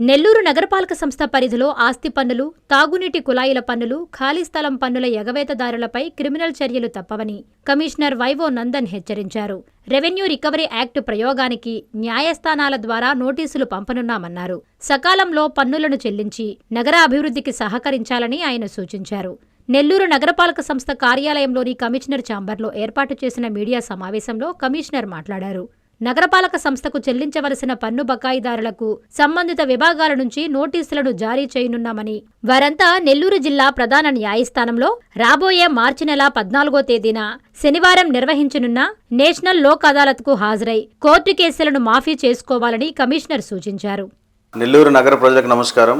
నెల్లూరు నగరపాలక సంస్థ పరిధిలో ఆస్తి పన్నులు తాగునీటి కుళాయిల పన్నులు ఖాళీ స్థలం పన్నుల ఎగవేతదారులపై క్రిమినల్ చర్యలు తప్పవని కమిషనర్ వైవో నందన్ హెచ్చరించారు. రెవెన్యూ రికవరీ యాక్ట్ ప్రయోగానికి న్యాయస్థానాల ద్వారా నోటీసులు పంపనున్నామన్నారు. సకాలంలో పన్నులను చెల్లించి నగర అభివృద్ధికి సహకరించాలని ఆయన సూచించారు. నెల్లూరు నగరపాలక సంస్థ కార్యాలయంలోని కమిషనర్ ఛాంబర్లో ఏర్పాటు చేసిన మీడియా సమావేశంలో కమిషనర్ మాట్లాడారు. నగరపాలక సంస్థకు చెల్లించవలసిన పన్ను బకాయిదారులకు సంబంధిత విభాగాల నుంచి నోటీసులను జారీ చేయనున్నామని. వారంతా నెల్లూరు జిల్లా ప్రధాన న్యాయస్థానంలో రాబోయే మార్చి నెల పద్నాలుగో తేదీన శనివారం నిర్వహించనున్న నేషనల్ లోక్ అదాలత్కు హాజరై కోర్టు కేసులను మాఫీ చేసుకోవాలని కమిషనర్ సూచించారు. నెల్లూరు నగర ప్రజలకు నమస్కారం.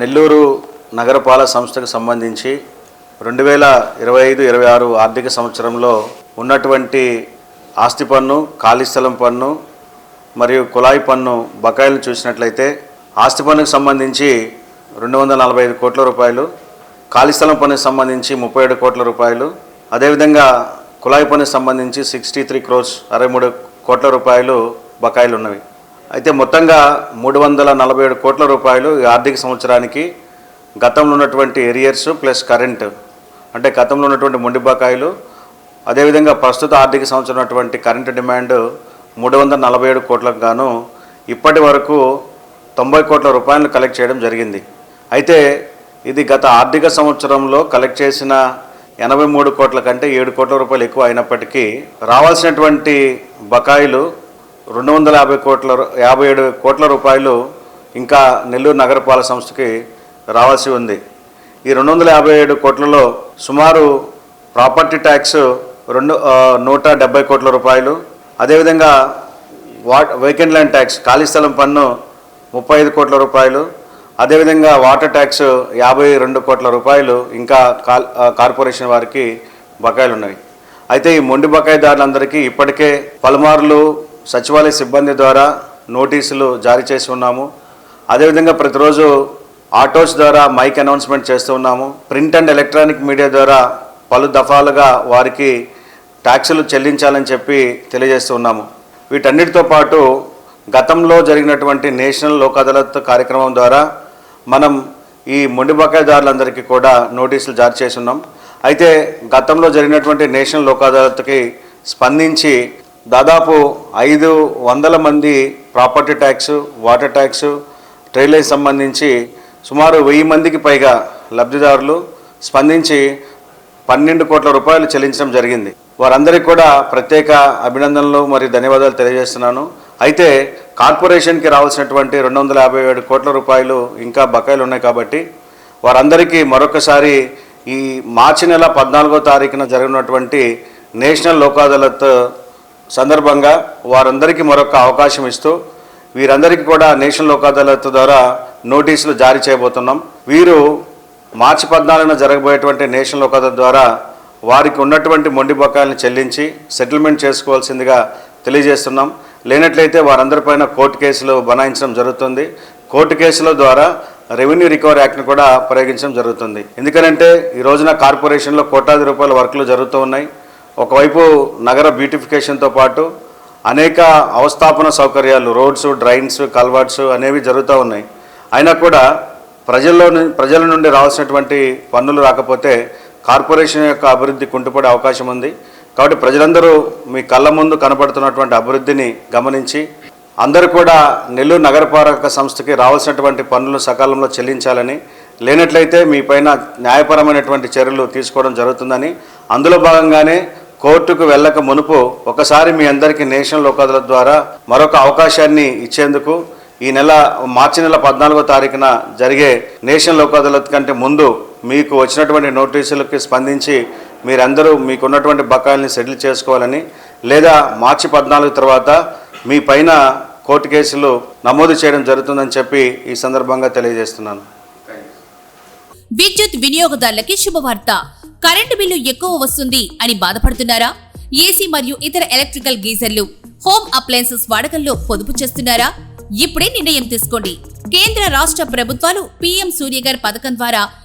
నెల్లూరు నగరపాలక సంస్థకు సంబంధించి రెండు వేల ఇరవై ఐదు ఇరవై ఆరు ఆర్థిక సంవత్సరంలో ఉన్నటువంటి ఆస్తి పన్ను ఖాళీ స్థలం పన్ను మరియు కుళాయి పన్ను బకాయిలను చూసినట్లయితే ఆస్తి పన్నుకు సంబంధించి రెండు వందల నలభై ఐదు కోట్ల రూపాయలు ఖాళీ స్థలం పన్నుకు సంబంధించి ముప్పై ఏడు కోట్ల రూపాయలు అదేవిధంగా కుళాయి పన్నుకు సంబంధించి సిక్స్టీ త్రీ క్రోర్స్ అరవై మూడు కోట్ల రూపాయలు బకాయిలు ఉన్నవి. అయితే మొత్తంగా మూడు వందల నలభై ఏడు కోట్ల రూపాయలు ఈ ఆర్థిక సంవత్సరానికి గతంలో ఉన్నటువంటి ఎరియర్స్ ప్లస్ కరెంట్ అంటే గతంలో ఉన్నటువంటి మొండి బకాయిలు అదేవిధంగా ప్రస్తుత ఆర్థిక సంవత్సరం అటువంటి కరెంటు డిమాండ్ మూడు వందల నలభై ఏడు కోట్లకు గాను ఇప్పటి వరకు తొంభై కోట్ల రూపాయలను కలెక్ట్ చేయడం జరిగింది. అయితే ఇది గత ఆర్థిక సంవత్సరంలో కలెక్ట్ చేసిన ఎనభై మూడు కోట్ల కంటే ఏడు కోట్ల రూపాయలు ఎక్కువ అయినప్పటికీ రావాల్సినటువంటి బకాయిలు రెండు వందల యాభై కోట్ల యాభై ఏడు కోట్ల రూపాయలు ఇంకా నెల్లూరు నగరపాలక సంస్థకి రావాల్సి ఉంది. ఈ రెండు వందల యాభై ఏడు కోట్లలో సుమారు ప్రాపర్టీ ట్యాక్స్ రెండు నూట డెబ్బై కోట్ల రూపాయలు. అదేవిధంగా వాట్ వెహికల్ ల్యాండ్ ట్యాక్స్ ఖాళీ స్థలం పన్ను ముప్పై ఐదు కోట్ల రూపాయలు. అదేవిధంగా వాటర్ ట్యాక్స్ యాభై రెండు కోట్ల రూపాయలు ఇంకా కాల్- కార్పొరేషన్ వారికి బకాయిలు ఉన్నాయి అయితే ఈ మొండి బకాయిదారులందరికీ ఇప్పటికే పలుమార్లు సచివాలయ సిబ్బంది ద్వారా నోటీసులు జారీ చేసి ఉన్నాము. అదేవిధంగా ప్రతిరోజు ఆటోస్ ద్వారా మైక్ అనౌన్స్మెంట్ చేస్తూ ఉన్నాము. ప్రింట్ అండ్ ఎలక్ట్రానిక్ మీడియా ద్వారా పలు దఫాలుగా వారికి ట్యాక్సులు చెల్లించాలని చెప్పి తెలియజేస్తున్నాము వీటన్నిటితో పాటు గతంలో జరిగినటువంటి నేషనల్ లోక్ అదాలత్ కార్యక్రమం ద్వారా మనం ఈ మొండి బకాయిదారులందరికీ కూడా నోటీసులు జారీ చేసి ఉన్నాం అయితే గతంలో జరిగినటువంటి నేషనల్ లోక్ అదాలత్కి స్పందించి దాదాపు ఐదు వందల మంది ప్రాపర్టీ ట్యాక్స్ వాటర్ ట్యాక్స్ ట్రైలర్కి సంబంధించి సుమారు వెయ్యి మందికి పైగా లబ్ధిదారులు స్పందించి పన్నెండు కోట్ల రూపాయలు చెల్లించడం జరిగింది. వారందరికీ కూడా ప్రత్యేక అభినందనలు మరియు ధన్యవాదాలు తెలియజేస్తున్నాను. అయితే కార్పొరేషన్కి రావాల్సినటువంటి రెండు వందల యాభై ఏడు కోట్ల రూపాయలు ఇంకా బకాయిలు ఉన్నాయి కాబట్టి వారందరికీ మరొకసారి ఈ మార్చి నెల పద్నాలుగో తారీఖున జరిగినటువంటి నేషనల్ లోక్ అదాలత్ సందర్భంగా వారందరికీ మరొక అవకాశం ఇస్తూ వీరందరికీ కూడా నేషనల్ లోక్ అదాలత్ ద్వారా నోటీసులు జారీ చేయబోతున్నాం. వీరు మార్చి పద్నాలుగున జరగబోయేటువంటి నేషనల్ లోక్ అదాలత్ ద్వారా వారికి ఉన్నటువంటి మొండి బకాయిలను చెల్లించి సెటిల్మెంట్ చేసుకోవాల్సిందిగా తెలియజేస్తున్నాం. లేనట్లయితే వారందరిపైన కోర్టు కేసులు బనాయించడం జరుగుతుంది. కోర్టు కేసుల ద్వారా రెవెన్యూ రికవరీ యాక్ట్ని కూడా ప్రయోగించడం జరుగుతుంది. ఎందుకనంటే ఈ రోజున కార్పొరేషన్లో కోటాది రూపాయల వర్కులు జరుగుతూ ఉన్నాయి. ఒకవైపు నగర బ్యూటిఫికేషన్తో పాటు అనేక అవస్థాపన సౌకర్యాలు రోడ్స్ డ్రైన్స్ కల్వర్ట్స్ అనేవి జరుగుతూ ఉన్నాయి. అయినా కూడా ప్రజల్లో ప్రజల నుండి రావాల్సినటువంటి పన్నులు రాకపోతే కార్పొరేషన్ యొక్క అభివృద్ధి కుంటుపడే అవకాశం ఉంది. కాబట్టి ప్రజలందరూ మీ కళ్ళ ముందు కనపడుతున్నటువంటి అభివృద్ధిని గమనించి అందరూ కూడా నెల్లూరు నగరపాలక సంస్థకి రావాల్సినటువంటి పన్నులు సకాలంలో చెల్లించాలని లేనట్లయితే మీ పైన న్యాయపరమైనటువంటి చర్యలు తీసుకోవడం జరుగుతుందని అందులో భాగంగానే కోర్టుకు వెళ్ళక మునుపు ఒకసారి మీ అందరికీ నేషనల్ లోక్ అదాలత్ ద్వారా మరొక అవకాశాన్ని ఇచ్చేందుకు ఈ నెల మార్చి నెల పద్నాలుగో తారీఖున జరిగే నేషనల్ లోక్ అదాలత్ కంటే ముందు మీకు వచ్చినటువంటి నోటీసులకి స్పందించి మీరందరూ మీకున్నటువంటి బకాయిల్ని సెటిల్ చేసుకోవాలని లేదా మార్చి పద్నాలుగు తర్వాత మీ పైన కోర్టు కేసులు నమోదు చేయడం జరుగుతుందని చెప్పి ఈ సందర్భంగా తెలియజేస్తున్నాను. విద్యుత్ వినియోగదారులకి శుభవార్త. కరెంటు బిల్లు ఎక్కువ వస్తుంది అని బాధపడుతున్నారా? ఏసీ మరియు ఇతర ఎలక్ట్రికల్ గీజర్లు హోమ్ అప్లయన్సెస్ వాడకంలో పొదుపు చేస్తున్నారా? ఇప్పుడే నిర్ణయం తీసుకోండి. కేంద్ర రాష్ట్ర ప్రభుత్వాలు పీఎం సూర్యగర్ పథకం ద్వారా